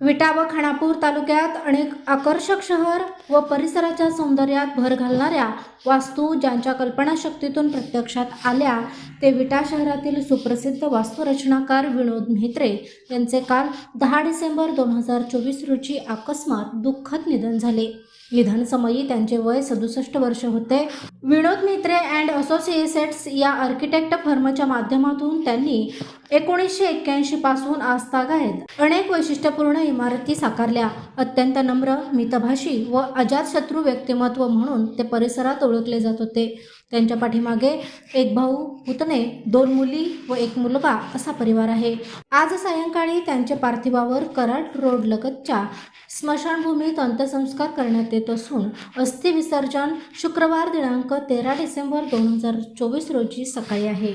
विटा व खानापूर तालुक्यात अनेक आकर्षक शहर व परिसराच्या सौंदर्यात भर घालणाऱ्या वास्तू ज्यांच्या कल्पनाशक्तीतून प्रत्यक्षात आल्या ते विटा शहरातील सुप्रसिद्ध वास्तुरचनाकार विनोद म्हेत्रे यांचे काल दहा डिसेंबर दोन हजार चोवीस रोजी अकस्मात दुःखद निधन झाले. निधनसमयी त्यांचे वय सदुसष्ट वर्ष होते. विनोद मित्रे अँड असोसिएटेड्स या आर्किटेक्ट फर्मच्या माध्यमातून त्यांनी एकोणीसशे एक्क्याऐंशी पासून आजतागायत अनेक वैशिष्ट्यपूर्ण इमारती साकारल्या. अत्यंत नम्र मितभाषी व अजातशत्रू व्यक्तिमत्व म्हणून ते परिसरात ओळखले जात होते. त्यांच्या पाठीमागे एक भाऊ पुतणे दोन मुली व एक मुलगा असा परिवार आहे. आज सायंकाळी त्यांच्या पार्थिवावर कराड रोड लगतच्या स्मशानभूमीत अंत्यसंस्कार करण्यात येत असून अस्थि विसर्जन शुक्रवार दिनांक तेरा डिसेंबर दोन हजार चोवीस रोजी सकाळी आहे.